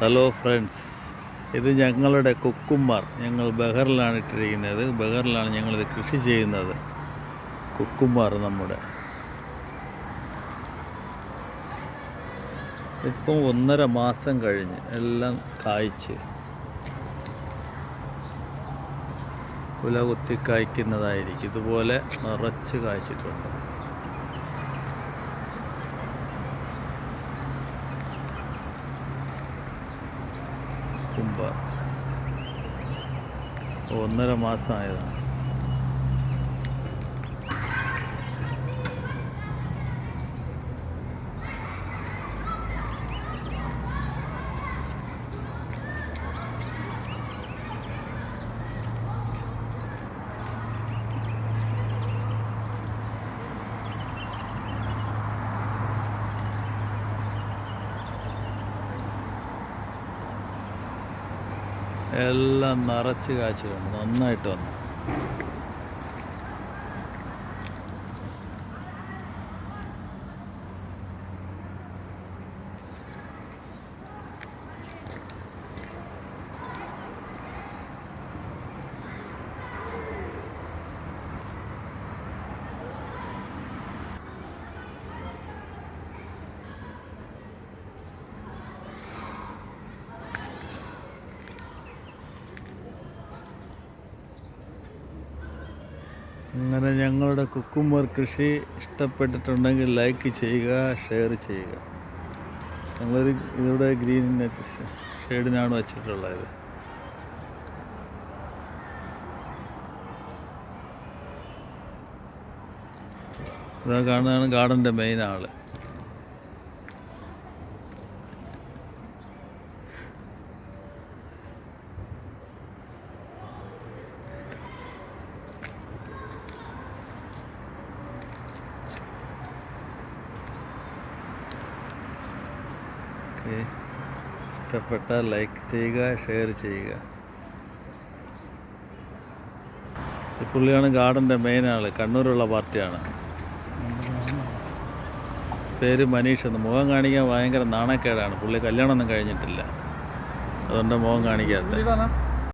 Hello friends ഇത് ഞങ്ങളുടെ കുക്കുമാർ. ഞങ്ങൾ ബഹറിലാണ് ഇട്ടിരിക്കുന്നത്. ബഹറിലാണ് ഞങ്ങളിത് കൃഷി ചെയ്യുന്നത്. കുക്കുമാർ നമ്മുടെ. ഇപ്പം ഒന്നര മാസം കഴിഞ്ഞ് എല്ലാം കായ്ച്ച്. കുല കുത്തി കായ്ക്കുന്നതായിരിക്കും. ഇതുപോലെ നിറച്ച് കായ്ച്ചിട്ടുണ്ട്. കുമ്പ ഒന്നര മാസമായതാണ് എല്ലാം നിറച്ച് കാച്ചിലുണ്ട് നന്നായിട്ട് വന്നു. അങ്ങനെ ഞങ്ങളുടെ കുക്കുംബർ കൃഷി ഇഷ്ടപ്പെട്ടിട്ടുണ്ടെങ്കിൽ ലൈക്ക് ചെയ്യുക ഷെയർ ചെയ്യുക. ഞങ്ങളൊരു ഇവിടെ ഗ്രീൻ ഷെയ്ഡിനാണ് വച്ചിട്ടുള്ളത്. ഇതാ കാണുന്നതാണ് ഗാർഡന്റെ മെയിൻ ആൾ. ഇഷ്ടപ്പെട്ടാൽ ലൈക്ക് ചെയ്യുക ഷെയർ ചെയ്യുക. ഈ പുള്ളിയാണ് ഗാർഡന്റെ മെയിൻ ആൾ കണ്ണൂരുള്ള പാർട്ടിയാണ്. പേര് മനീഷ് എന്ന്. മുഖം കാണിക്കാൻ ഭയങ്കര നാണക്കേടാണ്. പുള്ളി കല്യാണമൊന്നും കഴിഞ്ഞിട്ടില്ല. അതുകൊണ്ട് മുഖം കാണിക്കാത്ത.